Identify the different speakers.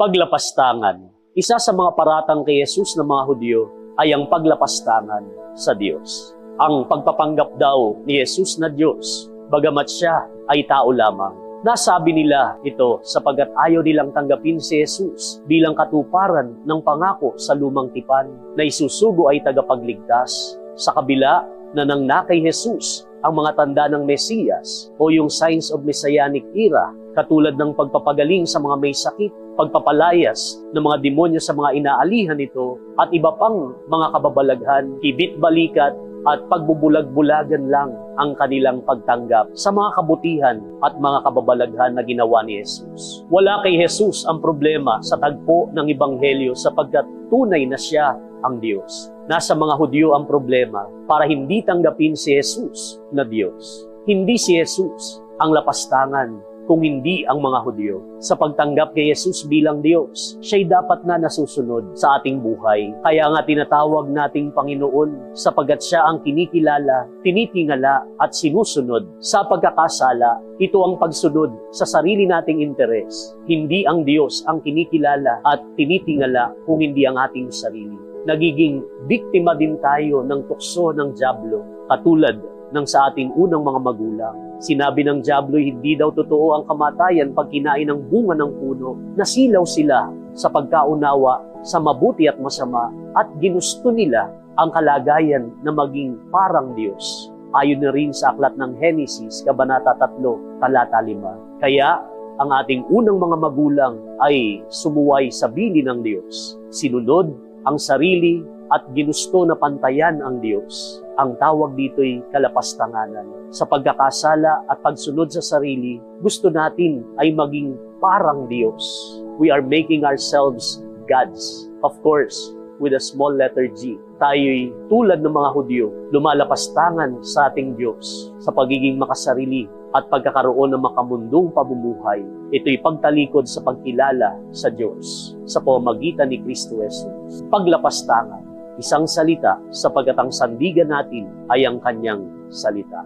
Speaker 1: Paglapastangan. Isa sa mga paratang kay Jesus ng mga Hudyo ay ang paglapastangan sa Diyos. Ang pagpapanggap daw ni Jesus na Diyos, bagamat siya ay tao lamang. Nasabi nila ito sapagat ayaw nilang tanggapin si Jesus bilang katuparan ng pangako sa lumang tipan na isusugo ay tagapagligtas. Sa kabila na nang na kay Jesus ang mga tanda ng Mesiyas o yung signs of Messianic era katulad ng pagpapagaling sa mga may sakit, pagpapalayas ng mga demonyo sa mga inaalihan nito at iba pang mga kababalaghan, kibit-balikat at pagbubulag-bulagan lang ang kanilang pagtanggap sa mga kabutihan at mga kababalaghan na ginawa ni Jesus. Wala kay Jesus ang problema sa tagpo ng Ebanghelyo sapagkat tunay na siya ang Diyos. Nasa mga Hudyo ang problema para hindi tanggapin si Jesus na Diyos. Hindi si Jesus ang lapastangan kung hindi ang mga Hudyo. Sa pagtanggap kay Jesus bilang Diyos, siya'y dapat na nasusunod sa ating buhay. Kaya nga tinatawag nating Panginoon sapagat siya ang kinikilala, tinitingala at sinusunod sa pagkakasala. Ito ang pagsunod sa sarili nating interes. Hindi ang Diyos ang kinikilala at tinitingala kung hindi ang ating sarili. Nagiging biktima din tayo ng tukso ng Diablo katulad ng sa ating unang mga magulang. Sinabi ng Diablo, hindi daw totoo ang kamatayan pag kinain ng bunga ng puno. Nasilaw sila sa pagkaunawa sa mabuti at masama at ginusto nila ang kalagayan na maging parang Diyos. Ayon na rin sa aklat ng Henesis, Kabanata 3, Talata 5. Kaya, ang ating unang mga magulang ay sumuway sa bili ng Diyos. Sinunod ang sarili at ginusto na pantayan ang Diyos. Ang tawag dito'y kalapastanganan. Sa pagkakasala at pagsunod sa sarili, gusto natin ay maging parang Diyos. We are making ourselves gods. Of course, with a small letter G. Tayo'y tulad ng mga Hudyo, lumalapastangan sa ating Diyos sa pagiging makasarili at pagkakaroon ng makamundong pamumuhay. Ito'y pagtalikod sa pagkilala sa Diyos sa pamamagitan ni Kristo Jesus. Paglapastangan, isang salita sapagat ang sandigan natin ay ang kanyang salita.